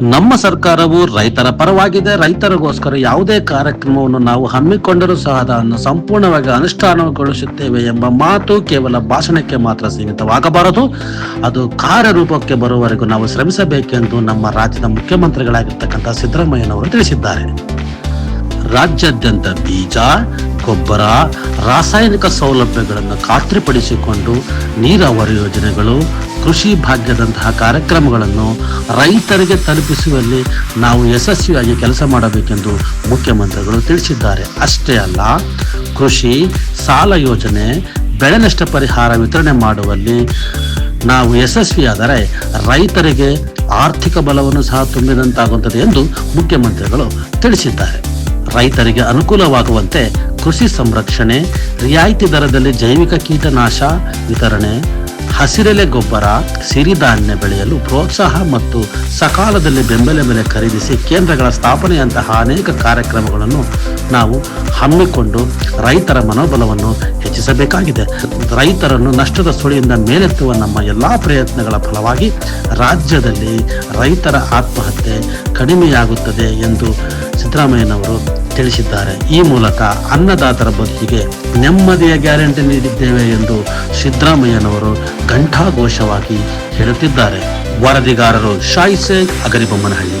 ನಮ್ಮ ಸರ್ಕಾರವು ರೈತರ ಪರವಾಗಿದೆ. ರೈತರಿಗೋಸ್ಕರ ಯಾವುದೇ ಕಾರ್ಯಕ್ರಮವನ್ನು ನಾವು ಹಮ್ಮಿಕೊಂಡರೂ ಸಹ ಅದನ್ನು ಸಂಪೂರ್ಣವಾಗಿ ಅನುಷ್ಠಾನಗೊಳಿಸುತ್ತೇವೆ ಎಂಬ ಮಾತು ಕೇವಲ ಭಾಷಣಕ್ಕೆ ಮಾತ್ರ ಸೀಮಿತವಾಗಬಾರದು. ಅದು ಕಾರ್ಯರೂಪಕ್ಕೆ ಬರುವವರೆಗೂ ನಾವು ಶ್ರಮಿಸಬೇಕೆಂದು ನಮ್ಮ ರಾಜ್ಯದ ಮುಖ್ಯಮಂತ್ರಿಗಳಾಗಿರ್ತಕ್ಕಂಥ ಸಿದ್ದರಾಮಯ್ಯನವರು ತಿಳಿಸಿದ್ದಾರೆ. ರಾಜ್ಯಾದ್ಯಂತ ಬೀಜ, ಗೊಬ್ಬರ, ರಾಸಾಯನಿಕ ಸೌಲಭ್ಯಗಳನ್ನು ಖಾತ್ರಿಪಡಿಸಿಕೊಂಡು ನೀರಾವರಿ ಯೋಜನೆಗಳು ಕೃಷಿ ಭಾಗ್ಯದಂತಹ ಕಾರ್ಯಕ್ರಮಗಳನ್ನು ರೈತರಿಗೆ ತಲುಪಿಸುವಲ್ಲಿ ನಾವು ಯಶಸ್ವಿಯಾಗಿ ಕೆಲಸ ಮಾಡಬೇಕೆಂದು ಮುಖ್ಯಮಂತ್ರಿಗಳು ತಿಳಿಸಿದ್ದಾರೆ. ಅಷ್ಟೇ ಅಲ್ಲ, ಕೃಷಿ, ಸಾಲ ಯೋಜನೆ, ಬೆಳೆ ನಷ್ಟ ಪರಿಹಾರ ವಿತರಣೆ ಮಾಡುವಲ್ಲಿ ನಾವು ಯಶಸ್ವಿಯಾದರೆ ರೈತರಿಗೆ ಆರ್ಥಿಕ ಬಲವನ್ನು ಸಹ ತುಂಬಿದಂತಾಗುತ್ತದೆ ಎಂದು ಮುಖ್ಯಮಂತ್ರಿಗಳು ತಿಳಿಸಿದ್ದಾರೆ. ರೈತರಿಗೆ ಅನುಕೂಲವಾಗುವಂತೆ ಕೃಷಿ ಸಂರಕ್ಷಣೆ, ರಿಯಾಯಿತಿ ದರದಲ್ಲಿ ಜೈವಿಕ ಕೀಟನಾಶ ವಿತರಣೆ ಹಸಿರೆಲೆ ಗೊಬ್ಬರ ಸಿರಿಧಾನ್ಯ ಬೆಳೆಯಲು ಪ್ರೋತ್ಸಾಹ ಮತ್ತು ಸಕಾಲದಲ್ಲಿ ಬೆಂಬಲ ಬೆಲೆ ಖರೀದಿಸಿ ಕೇಂದ್ರಗಳ ಸ್ಥಾಪನೆಯಂತಹ ಅನೇಕ ಕಾರ್ಯಕ್ರಮಗಳನ್ನು ನಾವು ಹಮ್ಮಿಕೊಂಡು ರೈತರ ಮನೋಬಲವನ್ನು ಹೆಚ್ಚಿಸಬೇಕಾಗಿದೆ. ರೈತರನ್ನು ನಷ್ಟದ ಸುಳಿಯಿಂದ ಮೇಲೆತ್ತುವ ನಮ್ಮ ಎಲ್ಲ ಪ್ರಯತ್ನಗಳ ಫಲವಾಗಿ ರಾಜ್ಯದಲ್ಲಿ ರೈತರ ಆತ್ಮಹತ್ಯೆ ಕಡಿಮೆಯಾಗುತ್ತದೆ ಎಂದು ಸಿದ್ದರಾಮಯ್ಯನವರು ತಿಳಿಸಿದ್ದಾರೆ. ಈ ಮೂಲಕ ಅನ್ನದಾತರ ಬದುಕಿಗೆ ನೆಮ್ಮದಿಯ ಗ್ಯಾರಂಟಿ ನೀಡಿದ್ದೇವೆ ಎಂದು ಸಿದ್ದರಾಮಯ್ಯನವರು ಘಂಟಾಘೋಷವಾಗಿ ಹೇಳುತ್ತಿದ್ದಾರೆ. ವರದಿಗಾರರು ಶಾಯಿಸೆ ಅಗರಿಬೊಮ್ಮನಹಳ್ಳಿ.